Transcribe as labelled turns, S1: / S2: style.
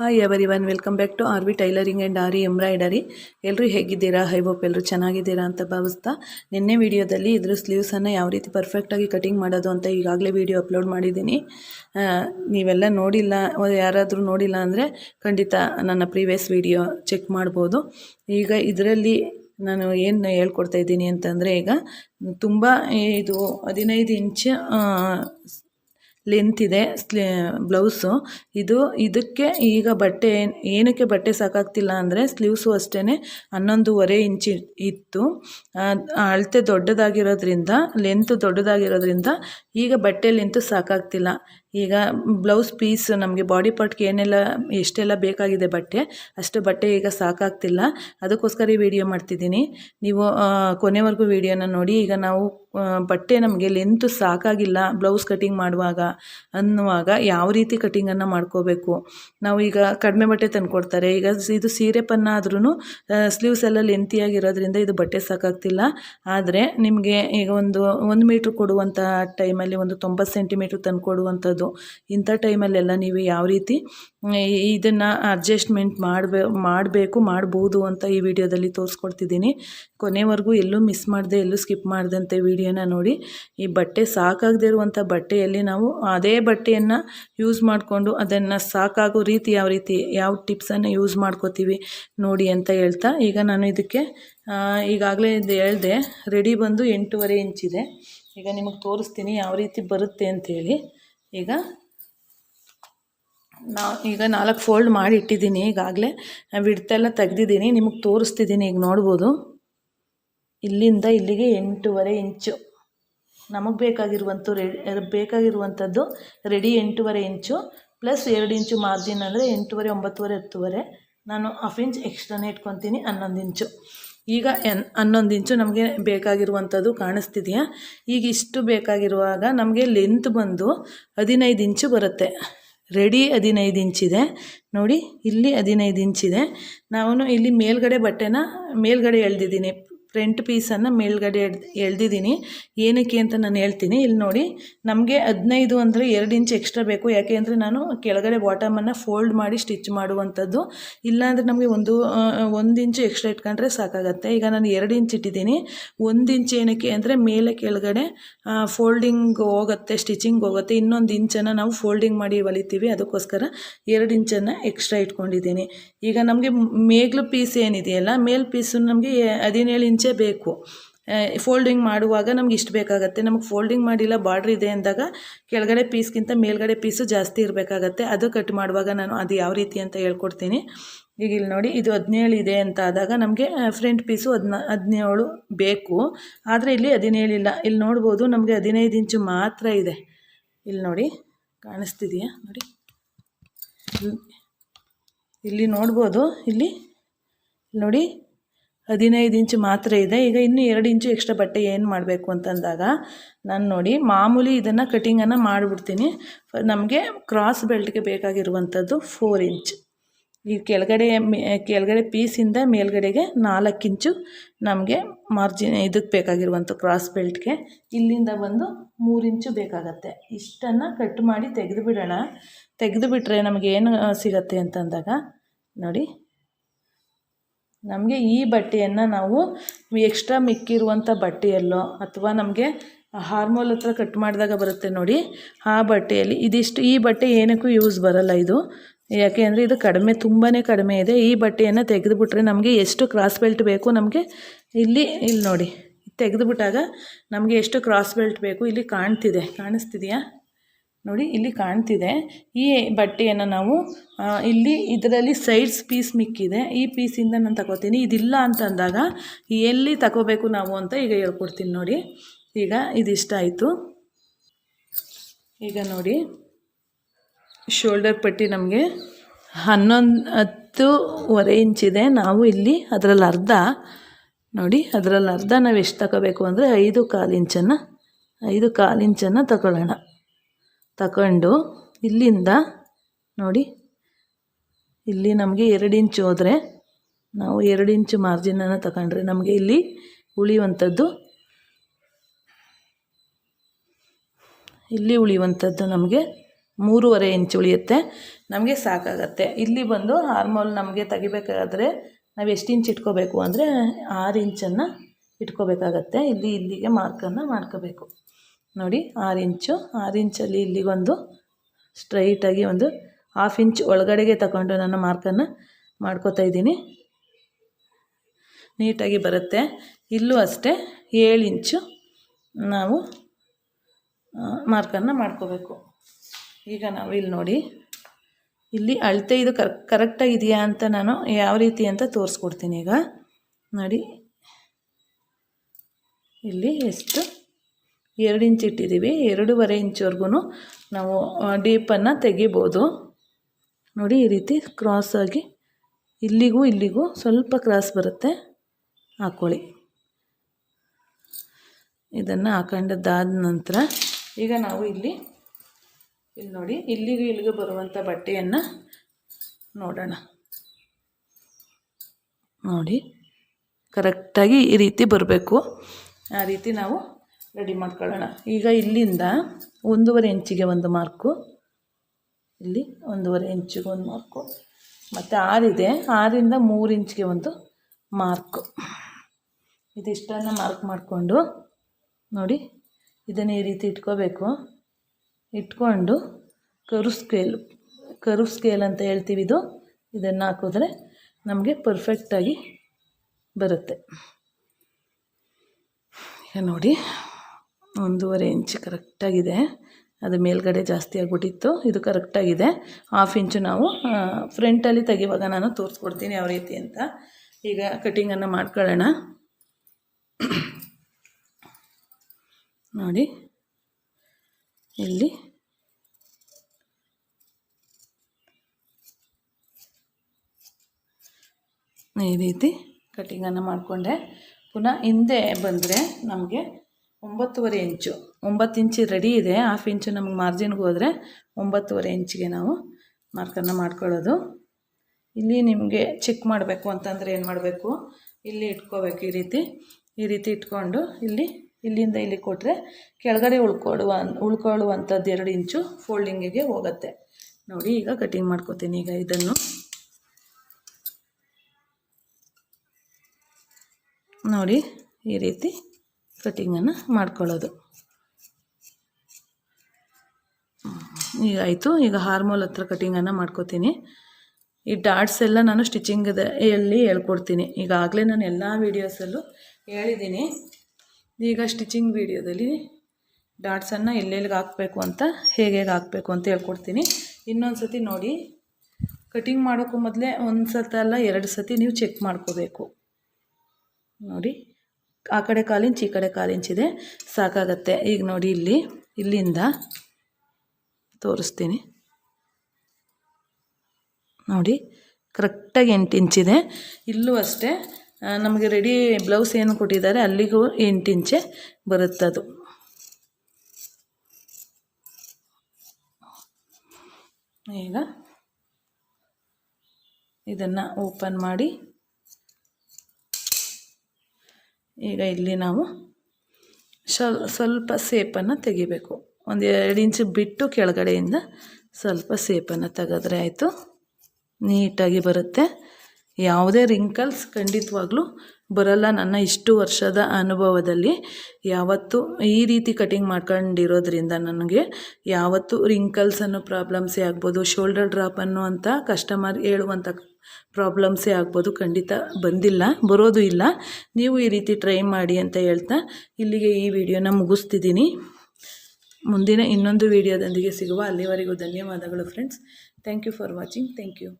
S1: Hi everyone welcome back to R V tailoring and aari embroidery ಎಲ್ಲರೂ ಹೇಗಿದ್ದೀರಾ? High hope ಎಲ್ಲರೂ ಚೆನ್ನಾಗಿದ್ದೀರಾ ಅಂತ ಭಾವಿಸ್ತಾ ನಿನ್ನೆ ವೀಡಿಯೋದಲ್ಲಿ ಇದ್ರ ಸ್ಲೀವ್ಸನ್ನು ಯಾವ ರೀತಿ ಪರ್ಫೆಕ್ಟಾಗಿ ಕಟಿಂಗ್ ಮಾಡೋದು ಅಂತ ಈಗಾಗಲೇ ವೀಡಿಯೋ ಅಪ್ಲೋಡ್ ಮಾಡಿದ್ದೀನಿ. ನೀವೆಲ್ಲ ನೋಡಿಲ್ಲ, ಯಾರಾದರೂ ನೋಡಿಲ್ಲ ಅಂದರೆ ಖಂಡಿತ ನನ್ನ ಪ್ರೀವಿಯಸ್ ವೀಡಿಯೋ ಚೆಕ್ ಮಾಡ್ಬೋದು. ಈಗ ಇದರಲ್ಲಿ ನಾನು ಏನು ಹೇಳ್ಕೊಡ್ತಾ ಇದ್ದೀನಿ ಅಂತಂದರೆ ಈಗ ತುಂಬ ಇದು ಹದಿನೈದು ಇಂಚ್ ಲೆಂತ್ ಇದೆ ಸ್ಲೇ ಬ್ಲೌಸು ಇದು ಇದಕ್ಕೆ ಈಗ ಬಟ್ಟೆ, ಏನಕ್ಕೆ ಬಟ್ಟೆ ಸಾಕಾಗ್ತಿಲ್ಲ ಅಂದರೆ ಸ್ಲೀವ್ಸು ಅಷ್ಟೇ ಹನ್ನೊಂದುವರೆ ಇಂಚ್ ಇತ್ತು. ಅಳತೆ ದೊಡ್ಡದಾಗಿರೋದ್ರಿಂದ ಲೆಂತ್ ದೊಡ್ಡದಾಗಿರೋದ್ರಿಂದ ಈಗ ಬಟ್ಟೆ ಲೆಂತ್ ಸಾಕಾಗ್ತಿಲ್ಲ. ಈಗ ಬ್ಲೌಸ್ ಪೀಸ್ ನಮಗೆ ಬಾಡಿ ಪಾರ್ಟ್ಗೆ ಏನೆಲ್ಲ, ಎಷ್ಟೆಲ್ಲ ಬೇಕಾಗಿದೆ ಬಟ್ಟೆ, ಅಷ್ಟು ಬಟ್ಟೆ ಈಗ ಸಾಕಾಗ್ತಿಲ್ಲ. ಅದಕ್ಕೋಸ್ಕರ ಈ ವಿಡಿಯೋ ಮಾಡ್ತಿದ್ದೀನಿ. ನೀವು ಕೊನೆವರೆಗೂ ವಿಡಿಯೋನ ನೋಡಿ, ಈಗ ನಾವು ಬಟ್ಟೆ ನಮಗೆ ಲೆಂತ್ ಸಾಕಾಗಿಲ್ಲ, ಬ್ಲೌಸ್ ಕಟಿಂಗ್ ಮಾಡುವಾಗ ಅನ್ನುವಾಗ ಯಾವ ರೀತಿ ಕಟಿಂಗನ್ನು ಮಾಡ್ಕೋಬೇಕು? ನಾವು ಈಗ ಕಡಿಮೆ ಬಟ್ಟೆ ತಂದುಕೊಡ್ತಾರೆ. ಈಗ ಇದು ಸೀರೆ ಪನ್ನ ಆದ್ರೂ ಸ್ಲೀವ್ಸ್ ಎಲ್ಲ ಲೆಂತಿಯಾಗಿರೋದ್ರಿಂದ ಇದು ಬಟ್ಟೆ ಸಾಕಾಗ್ತಿಲ್ಲ. ಆದರೆ ನಿಮಗೆ ಈಗ ಒಂದು ಒಂದು ಮೀಟ್ರ್ ಕೊಡುವಂಥ ಟೈಮಲ್ಲಿ ಒಂದು ತೊಂಬತ್ತು ಸೆಂಟಿಮೀಟ್ರ್ ತಂದು ಕೊಡುವಂಥದ್ದು ಇಂಥ ಟೈಮಲ್ಲೆಲ್ಲ ನೀವು ಯಾವ ರೀತಿ ಇದನ್ನು ಅಡ್ಜಸ್ಟ್ಮೆಂಟ್ ಮಾಡಬೇ, ಮಾಡಬೇಕು, ಮಾಡ್ಬೋದು ಅಂತ ಈ ವಿಡಿಯೋದಲ್ಲಿ ತೋರಿಸ್ಕೊಡ್ತಿದ್ದೀನಿ. ಕೊನೆವರೆಗೂ ಎಲ್ಲೂ ಮಿಸ್ ಮಾಡಿದೆ, ಎಲ್ಲೂ ಸ್ಕಿಪ್ ಮಾಡ್ದಂತೆ ವಿಡಿಯೋನ ನೋಡಿ. ಈ ಬಟ್ಟೆ ಸಾಕಾಗದೇ ಇರುವಂಥ ಬಟ್ಟೆಯಲ್ಲಿ ನಾವು ಅದೇ ಬಟ್ಟೆಯನ್ನು ಯೂಸ್ ಮಾಡಿಕೊಂಡು ಅದನ್ನು ಸಾಕಾಗೋ ರೀತಿ ಯಾವ ರೀತಿ, ಯಾವ ಟಿಪ್ಸನ್ನು ಯೂಸ್ ಮಾಡ್ಕೋತೀವಿ ನೋಡಿ ಅಂತ ಹೇಳ್ತಾ. ಈಗ ನಾನು ಇದಕ್ಕೆ ಈಗಾಗಲೇ ಇದು ಹೇಳಿದೆ ರೆಡಿ ಬಂದು ಎಂಟೂವರೆ ಇಂಚಿದೆ. ಈಗ ನಿಮಗೆ ತೋರಿಸ್ತೀನಿ ಯಾವ ರೀತಿ ಬರುತ್ತೆ ಅಂಥೇಳಿ ಈಗ ನಾ ಈಗ ನಾಲ್ಕು ಫೋಲ್ಡ್ ಮಾಡಿ ಇಟ್ಟಿದ್ದೀನಿ ಈಗಾಗಲೇ. ವಿಡ್ತೆಲ್ಲ ತೆಗ್ದಿದ್ದೀನಿ, ನಿಮಗೆ ತೋರಿಸ್ತಿದ್ದೀನಿ ಈಗ ನೋಡ್ಬೋದು. ಇಲ್ಲಿಂದ ಇಲ್ಲಿಗೆ ಎಂಟೂವರೆ ಇಂಚು. ನಮಗೆ ಬೇಕಾಗಿರುವಂಥ ರೆಡಿ ಬೇಕಾಗಿರುವಂಥದ್ದು ರೆಡಿ ಎಂಟೂವರೆ ಇಂಚು ಪ್ಲಸ್ ಎರಡು ಇಂಚು ಮಾರ್ಜಿನ್ ಅಂದರೆ ಎಂಟೂವರೆ, ಒಂಬತ್ತುವರೆ, ಹತ್ತುವರೆ. ನಾನು ಹಾಫ್ ಇಂಚ್ ಎಕ್ಸ್ಟ್ರಾನೇ ಇಟ್ಕೊತೀನಿ ಹನ್ನೊಂದು ಇಂಚು ಈಗ ಎನ್ ಹನ್ನೊಂದು ಇಂಚು ನಮಗೆ ಬೇಕಾಗಿರುವಂಥದ್ದು ಕಾಣಿಸ್ತಿದೆಯಾ? ಈಗ ಇಷ್ಟು ಬೇಕಾಗಿರುವಾಗ ನಮಗೆ ಲೆಂತ್ ಬಂದು ಹದಿನೈದು ಇಂಚು ಬರುತ್ತೆ. ರೆಡಿ ಹದಿನೈದು ಇಂಚಿದೆ ನೋಡಿ, ಇಲ್ಲಿ ಹದಿನೈದು ಇಂಚಿದೆ ನಾನು ಇಲ್ಲಿ ಮೇಲ್ಗಡೆ ಬಟ್ಟೆನ ಮೇಲ್ಗಡೆ ಎಳ್ದಿದ್ದೀನಿ. ಫ್ರಂಟ್ ಪೀಸನ್ನು ಮೇಲ್ಗಡೆ ಎಳ್ದು ಎಳ್ದಿದ್ದೀನಿ. ಏನಕ್ಕೆ ಅಂತ ನಾನು ಹೇಳ್ತೀನಿ. ಇಲ್ಲಿ ನೋಡಿ, ನಮಗೆ ಹದಿನೈದು ಅಂದರೆ ಎರಡು ಇಂಚ್ ಎಕ್ಸ್ಟ್ರಾ ಬೇಕು. ಯಾಕೆ ಅಂದರೆ ನಾನು ಕೆಳಗಡೆ ಬಾಟಮನ್ನು ಫೋಲ್ಡ್ ಮಾಡಿ ಸ್ಟಿಚ್ ಮಾಡುವಂಥದ್ದು. ಇಲ್ಲಾಂದರೆ ನಮಗೆ ಒಂದು ಒಂದು ಇಂಚು ಎಕ್ಸ್ಟ್ರಾ ಇಟ್ಕೊಂಡ್ರೆ ಸಾಕಾಗತ್ತೆ. ಈಗ ನಾನು ಎರಡು ಇಂಚ್ ಇಟ್ಟಿದ್ದೀನಿ. ಒಂದು ಇಂಚ್ ಏನಕ್ಕೆ ಅಂದರೆ ಮೇಲೆ ಕೆಳಗಡೆ ಫೋಲ್ಡಿಂಗ್ ಹೋಗುತ್ತೆ ಸ್ಟಿಚಿಂಗ್ ಹೋಗುತ್ತೆ. ಇನ್ನೊಂದು ಇಂಚನ್ನು ನಾವು ಫೋಲ್ಡಿಂಗ್ ಮಾಡಿ ಹೊಲಿತೀವಿ. ಅದಕ್ಕೋಸ್ಕರ ಎರಡು ಇಂಚನ್ನು ಎಕ್ಸ್ಟ್ರಾ ಇಟ್ಕೊಂಡಿದ್ದೀನಿ. ಈಗ ನಮಗೆ ಮೇಗ್ಲು ಪೀಸ್ ಏನಿದೆಯಲ್ಲ, ಮೇಲ್ ಪೀಸು ನಮಗೆ ಹದಿನೇಳು ಇಂಚೇ ಬೇಕು. ಫೋಲ್ಡಿಂಗ್ ಮಾಡುವಾಗ ನಮ್ಗೆ ಇಷ್ಟು ಬೇಕಾಗತ್ತೆ. ನಮಗೆ ಫೋಲ್ಡಿಂಗ್ ಮಾಡಿಲ್ಲ ಬಾರ್ಡ್ರ್ ಇದೆ ಅಂದಾಗ ಕೆಳಗಡೆ ಪೀಸ್ಗಿಂತ ಮೇಲ್ಗಡೆ ಪೀಸು ಜಾಸ್ತಿ ಇರಬೇಕಾಗತ್ತೆ. ಅದು ಕಟ್ ಮಾಡುವಾಗ ನಾನು ಅದು ಯಾವ ರೀತಿ ಅಂತ ಹೇಳ್ಕೊಡ್ತೀನಿ. ಈಗ ಇಲ್ಲಿ ನೋಡಿ, ಇದು ಹದಿನೇಳು ಇದೆ ಅಂತ ಆದಾಗ ನಮಗೆ ಫ್ರಂಟ್ ಪೀಸು ಹದಿನ, ಹದಿನೇಳು ಬೇಕು. ಆದರೆ ಇಲ್ಲಿ ಹದಿನೇಳು ಇಲ್ಲ. ಇಲ್ಲಿ ನೋಡ್ಬೋದು ನಮಗೆ ಹದಿನೈದು ಇಂಚು ಮಾತ್ರ ಇದೆ. ಇಲ್ಲಿ ನೋಡಿ, ಕಾಣಿಸ್ತಿದೆಯಾ? ನೋಡಿ. ಇಲ್ಲಿ- ನೋಡ್ಬೋದು. ಇಲ್ಲಿ ನೋಡಿ ಹದಿನೈದು ಇಂಚು ಮಾತ್ರ ಇದೆ. ಈಗ ಇನ್ನೂ ಎರಡು ಇಂಚು ಎಕ್ಸ್ಟ್ರಾ ಬಟ್ಟೆ ಏನು ಮಾಡಬೇಕು ಅಂತಂದಾಗ ನಾನು ನೋಡಿ ಮಾಮೂಲಿ ಇದನ್ನು ಕಟಿಂಗನ್ನು ಮಾಡಿಬಿಡ್ತೀನಿ. ನಮಗೆ ಕ್ರಾಸ್ ಬೆಲ್ಟ್ಗೆ ಬೇಕಾಗಿರುವಂಥದ್ದು ಫೋರ್ ಇಂಚ್ ಈ ಕೆಳಗಡೆ ಕೆಳಗಡೆ ಪೀಸಿಂದ ಮೇಲ್ಗಡೆಗೆ ನಾಲ್ಕು ಇಂಚು ನಮಗೆ ಮಾರ್ಜಿನ್ ಇದಕ್ಕೆ ಬೇಕಾಗಿರುವಂಥ ಕ್ರಾಸ್ ಬೆಲ್ಟ್ಗೆ ಇಲ್ಲಿಂದ ಬಂದು ಮೂರು ಇಂಚು ಬೇಕಾಗತ್ತೆ. ಇಷ್ಟನ್ನು ಕಟ್ ಮಾಡಿ ತೆಗೆದು ಬಿಡೋಣ. ನಮಗೆ ಏನು ಸಿಗತ್ತೆ ಅಂತಂದಾಗ ನೋಡಿ. ನಮಗೆ ಈ ಬಟ್ಟೆಯನ್ನು ನಾವು ಎಕ್ಸ್ಟ್ರಾ ಮಿಕ್ಕಿರುವಂಥ ಬಟ್ಟೆಯಲ್ಲೋ ಅಥವಾ ನಮಗೆ ಹಾರ್ಮೋಲ್ ಹತ್ರ ಕಟ್ ಮಾಡಿದಾಗ ಬರುತ್ತೆ ನೋಡಿ, ಆ ಬಟ್ಟೆಯಲ್ಲಿ. ಇದಿಷ್ಟು, ಈ ಬಟ್ಟೆ ಏನಕ್ಕೂ ಯೂಸ್ ಬರಲ್ಲ ಇದು. ಯಾಕೆ ಅಂದರೆ ಇದು ಕಡಿಮೆ ತುಂಬಾ ಕಡಿಮೆ ಇದೆ. ಈ ಬಟ್ಟೆಯನ್ನು ತೆಗೆದುಬಿಟ್ರೆ ನಮಗೆ ಎಷ್ಟು ಕ್ರಾಸ್ ಬೆಲ್ಟ್ ಬೇಕು ನಮಗೆ ಇಲ್ಲಿ ಇಲ್ಲಿ ನೋಡಿ. ತೆಗೆದುಬಿಟ್ಟಾಗ ನಮಗೆ ಎಷ್ಟು ಕ್ರಾಸ್ ಬೆಲ್ಟ್ ಬೇಕು ಇಲ್ಲಿ ಕಾಣ್ತಿದೆ. ಕಾಣಿಸ್ತಿದೆಯಾ? ನೋಡಿ ಇಲ್ಲಿ ಕಾಣ್ತಿದೆ. ಈ ಬಟ್ಟೆಯನ್ನು ನಾವು ಇಲ್ಲಿ ಇದರಲ್ಲಿ ಸೈಡ್ಸ್ ಪೀಸ್ ಮಿಕ್ಕಿದೆ. ಈ ಪೀಸಿಂದ ನಾನು ತಗೋತೀನಿ. ಇದಿಲ್ಲ ಅಂತಂದಾಗ ಎಲ್ಲಿ ತಗೋಬೇಕು ನಾವು ಅಂತ ಈಗ ಹೇಳ್ಕೊಡ್ತೀನಿ ನೋಡಿ. ಈಗ ಇದಿಷ್ಟ ಆಯಿತು. ಈಗ ನೋಡಿ ಶೋಲ್ಡರ್ ಪಟ್ಟಿ ನಮಗೆ ಹನ್ನೊಂದು ಹತ್ತೂವರೆ ಇಂಚಿದೆ ನಾವು ಇಲ್ಲಿ ಅದರಲ್ಲಿ ಅರ್ಧ, ನೋಡಿ ಅದರಲ್ಲಿ ಅರ್ಧ ನಾವು ಎಷ್ಟು ತಗೋಬೇಕು ಅಂದರೆ ಐದು ಕಾಲು ಇಂಚನ್ನು ಐದು ಕಾಲು ಇಂಚನ್ನು ತಗೊಳ್ಳೋಣ. ತಗೊಂಡು ಇಲ್ಲಿಂದ ನೋಡಿ, ಇಲ್ಲಿ ನಮಗೆ ಎರಡು ಇಂಚು ಹೋದರೆ ನಾವು ಎರಡು ಇಂಚು ಮಾರ್ಜಿನನ್ನು ತಗೊಂಡ್ರೆ ನಮಗೆ ಇಲ್ಲಿ ಉಳಿಯುವಂಥದ್ದು. ಇಲ್ಲಿ ಉಳಿಯುವಂಥದ್ದು ನಮಗೆ ಮೂರುವರೆ ಇಂಚು ಉಳಿಯುತ್ತೆ. ನಮಗೆ ಸಾಕಾಗತ್ತೆ. ಇಲ್ಲಿ ಬಂದು ಹಾರ್ಮೋಲ್ ನಮಗೆ ತೆಗಿಬೇಕಾದ್ರೆ ನಾವು ಎಷ್ಟು ಇಂಚ್ ಇಟ್ಕೋಬೇಕು ಅಂದರೆ ಆರು ಇಂಚನ್ನು ಇಟ್ಕೋಬೇಕಾಗತ್ತೆ. ಇಲ್ಲಿ ಇಲ್ಲಿಗೆ ಮಾರ್ಕನ್ನು ಮಾಡ್ಕೋಬೇಕು. ನೋಡಿ, ಆರು ಇಂಚು, ಆರು ಇಂಚಲ್ಲಿ ಇಲ್ಲಿಗೊಂದು ಸ್ಟ್ರೈಟಾಗಿ ಒಂದು ಹಾಫ್ ಇಂಚ್ ಒಳಗಡೆಗೆ ತಗೊಂಡು ನಾನು ಮಾರ್ಕನ್ನು ಮಾಡ್ಕೋತಾ ಇದ್ದೀನಿ. ನೀಟಾಗಿ ಬರುತ್ತೆ. ಇಲ್ಲೂ ಅಷ್ಟೇ ಏಳು ಇಂಚು ನಾವು ಮಾರ್ಕನ್ನು ಮಾಡ್ಕೋಬೇಕು. ಈಗ ನಾವು ಇಲ್ಲಿ ನೋಡಿ, ಇಲ್ಲಿ ಅಳತೆ ಇದು ಕರ್ ಕರೆಕ್ಟಾಗಿದೆಯಾ ಅಂತ ನಾನು ಯಾವ ರೀತಿ ಅಂತ ತೋರಿಸ್ಕೊಡ್ತೀನಿ ಈಗ. ನೋಡಿ, ಇಲ್ಲಿ ಎಷ್ಟು ಎರಡು ಇಂಚ್ ಇಟ್ಟಿದ್ದೀವಿ, ಎರಡೂವರೆ ಇಂಚ್ವರೆಗೂ ನಾವು ಡೀಪನ್ನು ತೆಗಿಬೋದು. ನೋಡಿ ಈ ರೀತಿ ಕ್ರಾಸಾಗಿ ಇಲ್ಲಿಗೂ ಇಲ್ಲಿಗೂ ಸ್ವಲ್ಪ ಕ್ರಾಸ್ ಬರುತ್ತೆ. ಹಾಕ್ಕೊಳ್ಳಿ ಇದನ್ನು ಹಾಕೊಂಡದ್ದಾದ ನಂತರ ಈಗ ನಾವು ಇಲ್ಲಿ ಇಲ್ಲಿ ನೋಡಿ, ಇಲ್ಲಿಗೂ ಇಲ್ಲಿಗೂ ಬರುವಂಥ ಬಟ್ಟೆಯನ್ನು ನೋಡೋಣ. ನೋಡಿ ಕರೆಕ್ಟಾಗಿ ಈ ರೀತಿ ಬರಬೇಕು. ಆ ರೀತಿ ನಾವು ರೆಡಿ ಮಾಡ್ಕೊಳ್ಳೋಣ. ಈಗ ಇಲ್ಲಿಂದ ಒಂದೂವರೆ ಇಂಚಿಗೆ ಒಂದು ಮಾರ್ಕು. ಇಲ್ಲಿ ಒಂದೂವರೆ ಇಂಚಿಗೆ ಒಂದು ಮಾರ್ಕು. ಮತ್ತು ಆರಿದೆ ಆರಿಂದ ಮೂರು ಇಂಚಿಗೆ ಒಂದು ಮಾರ್ಕು. ಇದಿಷ್ಟನ್ನ ಮಾರ್ಕ್ ಮಾಡಿಕೊಂಡು ನೋಡಿ, ಇದನ್ನು ಈ ರೀತಿ ಇಟ್ಕೋಬೇಕು. ಇಟ್ಕೊಂಡು ಕರು ಸ್ಕೇಲ್ ಕರು ಸ್ಕೇಲ್ ಅಂತ ಹೇಳ್ತೀವಿ ಇದು. ಇದನ್ನು ಹಾಕಿದ್ರೆ ನಮಗೆ ಪರ್ಫೆಕ್ಟಾಗಿ ಬರುತ್ತೆ. ನೋಡಿ. ಒಂದೂವರೆ ಇಂಚ್ ಕರೆಕ್ಟಾಗಿದೆ. ಅದು ಮೇಲ್ಗಡೆ ಜಾಸ್ತಿ ಆಗಿಬಿಟ್ಟಿತ್ತು. ಇದು ಕರೆಕ್ಟಾಗಿದೆ. ಹಾಫ್ ಇಂಚು ನಾವು ಫ್ರಂಟಲ್ಲಿ ತೆಗಿವಾಗ ನಾನು ತೋರಿಸ್ಕೊಡ್ತೀನಿ ಯಾವ ರೀತಿ ಅಂತ. ಈಗ ಕಟಿಂಗನ್ನು ಮಾಡ್ಕೊಳ್ಳೋಣ. ನೋಡಿ. ಇಲ್ಲಿ. ಈ ರೀತಿ ಕಟಿಂಗನ್ನು ಮಾಡಿಕೊಂಡೆ. ಪುನಃ ಹಿಂದೆ ಬಂದರೆ ನಮಗೆ ಒಂಬತ್ತುವರೆ ಇಂಚು. ಒಂಬತ್ತು ಇಂಚು ರೆಡಿ ಇದೆ. ಹಾಫ್ ಇಂಚು ನಮಗೆ ಮಾರ್ಜಿನ್ಗೆ ಹೋದರೆ ಒಂಬತ್ತುವರೆ ಇಂಚಿಗೆ ನಾವು ಮಾರ್ಕನ್ನು ಮಾಡ್ಕೊಳ್ಳೋದು. ಇಲ್ಲಿ ನಿಮಗೆ ಚೆಕ್ ಮಾಡಬೇಕು ಅಂತಂದರೆ ಏನು ಮಾಡಬೇಕು? ಇಲ್ಲಿ ಇಟ್ಕೋಬೇಕು ಈ ರೀತಿ. ಈ ರೀತಿ ಇಟ್ಕೊಂಡು ಇಲ್ಲಿ, ಇಲ್ಲಿಂದ ಇಲ್ಲಿ ಕೊಟ್ಟರೆ ಕೆಳಗಡೆ ಉಳ್ಕೊಳ್ಳುವ, ಉಳ್ಕೊಳ್ಳುವಂಥದ್ದು ಎರಡು ಇಂಚು ಫೋಲ್ಡಿಂಗಿಗೆ ಹೋಗುತ್ತೆ. ನೋಡಿ, ಈಗ ಕಟಿಂಗ್ ಮಾಡ್ಕೋತೀನಿ ಈಗ ಇದನ್ನು. ನೋಡಿ, ಈ ರೀತಿ ಕಟಿಂಗನ್ನು ಮಾಡ್ಕೊಳ್ಳೋದು. ಈಗ ಆಯಿತು. ಈಗ ಹಾರ್ಮೋಲ್ ಹತ್ರ ಕಟ್ಟಿಂಗನ್ನು ಮಾಡ್ಕೋತೀನಿ. ಈ ಡಾಟ್ಸ್ ಎಲ್ಲ ನಾನು ಸ್ಟಿಚಿಂಗದ ಎಲ್ಲಿ ಹೇಳ್ಕೊಡ್ತೀನಿ. ಈಗಾಗಲೇ ನಾನು ಎಲ್ಲ ವೀಡಿಯೋಸಲ್ಲೂ ಹೇಳಿದ್ದೀನಿ. ಈಗ ಸ್ಟಿಚಿಂಗ್ ವೀಡಿಯೋದಲ್ಲಿ ಡಾಟ್ಸನ್ನು ಎಲ್ಲೆಲ್ಲಿಗೆ ಹಾಕಬೇಕು ಅಂತ, ಹೇಗೆ ಹೇಗೆ ಹಾಕಬೇಕು ಅಂತ ಹೇಳ್ಕೊಡ್ತೀನಿ. ಇನ್ನೊಂದು ಸತಿ ನೋಡಿ, ಕಟಿಂಗ್ ಮಾಡೋಕ್ಕೂ ಮೊದಲೇ ಒಂದು ಸತ ಅಲ್ಲ, ಎರಡು ಸತಿ ನೀವು ಚೆಕ್ ಮಾಡ್ಕೋಬೇಕು. ನೋಡಿ. ಆ ಕಡೆ ಕಾಲಿಂಚ್ ಈ ಕಡೆ ಕಾಲಿಂಚಿದೆ ಸಾಕಾಗತ್ತೆ. ಈಗ ನೋಡಿ ಇಲ್ಲಿ, ಇಲ್ಲಿಂದ ತೋರಿಸ್ತೀನಿ. ನೋಡಿ, ಕರೆಕ್ಟಾಗಿ ಎಂಟು ಇಂಚಿದೆ ಇಲ್ಲೂ ಅಷ್ಟೇ ನಮಗೆ ರೆಡಿ ಬ್ಲೌಸ್ ಏನು ಕೊಟ್ಟಿದ್ದಾರೆ, ಅಲ್ಲಿಗೂ ಎಂಟು ಇಂಚೆ ಬರುತ್ತದು ಈಗ ಇದನ್ನು ಓಪನ್ ಮಾಡಿ ಈಗ ಇಲ್ಲಿ ನಾವು ಸ್ವಲ್ಪ ಸೇಪನ್ನು ತೆಗಿಬೇಕು. ಒಂದು ಎರಡು ಇಂಚು ಬಿಟ್ಟು ಕೆಳಗಡೆಯಿಂದ ಸ್ವಲ್ಪ ಸೇಪನ್ನು ತೆಗೆದ್ರೆ ಆಯಿತು. ನೀಟಾಗಿ ಬರುತ್ತೆ. ಯಾವುದೇ ರಿಂಕಲ್ಸ್ ಖಂಡಿತವಾಗ್ಲೂ ಬರಲ್ಲ ನನ್ನ ಇಷ್ಟು ವರ್ಷದ ಅನುಭವದಲ್ಲಿ. ಯಾವತ್ತೂ ಈ ರೀತಿ ಕಟಿಂಗ್ ಮಾಡ್ಕೊಂಡಿರೋದ್ರಿಂದ ನನಗೆ ಯಾವತ್ತೂ ರಿಂಕಲ್ಸ್ ಅನ್ನೋ ಪ್ರಾಬ್ಲಮ್ಸೇ ಆಗ್ಬೋದು ಶೋಲ್ಡರ್ ಡ್ರಾಪ್ ಅನ್ನೋ ಅಂತ ಕಸ್ಟಮರ್ ಹೇಳುವಂಥ ಪ್ರಾಬ್ಲಮ್ಸೇ ಆಗ್ಬೋದು ಖಂಡಿತ ಬಂದಿಲ್ಲ, ಬರೋದು ಇಲ್ಲ. ನೀವು ಈ ರೀತಿ ಟ್ರೈ ಮಾಡಿ ಅಂತ ಹೇಳ್ತಾ ಇಲ್ಲಿಗೆ ಈ ವಿಡಿಯೋನ ಮುಗಿಸ್ತಿದ್ದೀನಿ. ಮುಂದಿನ ಇನ್ನೊಂದು ವಿಡಿಯೋದೊಂದಿಗೆ ಸಿಗುವ ಅಲ್ಲಿವರೆಗೂ ಧನ್ಯವಾದಗಳು friends thank you for watching thank you